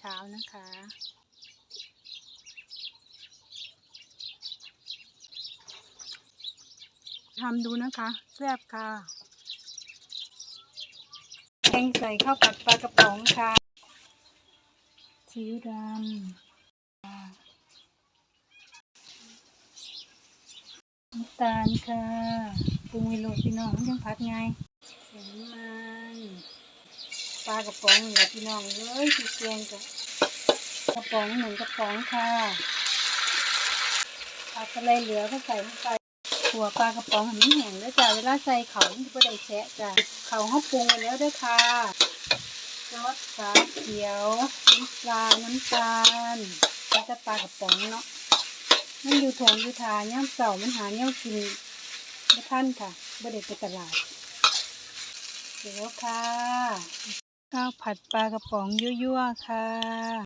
เช้านะคะ ทำดูนะคะแซ่บค่ะแกงใส่ข้าวผัดปลากระป๋องค่ะซีอิ๊วดำน้ำตาลค่ะปรุงไว้โลดพี่น้องยังผัดไงใส่น้ำมันป ลากระป๋องนี่แหละพี่น้องเอ้ยที่แกงกับกระป๋องหนึ่งกระป๋องค่ะผักอะไรเหลือก็ใส่ลงไปหัวปลากระป๋องหันแห้งแล้วจ้ะเวลาใส่เขาจะไม่ได้แฉะจ้ะเขาเขาปรุงไว้แล้วด้วยค่ะซอสขาเขียวน้ำปลาน้ำตาลแล้วก็ปลากระป๋องเนาะมันอยู่ถงอยู่ทาย่ามเสามันหาเนี่ยกินไม่ทันค่ะไม่ได้ไปตลาดเดี๋ยวค่ะ ข้าวผัดปลากระป๋องยั่วๆค่ะ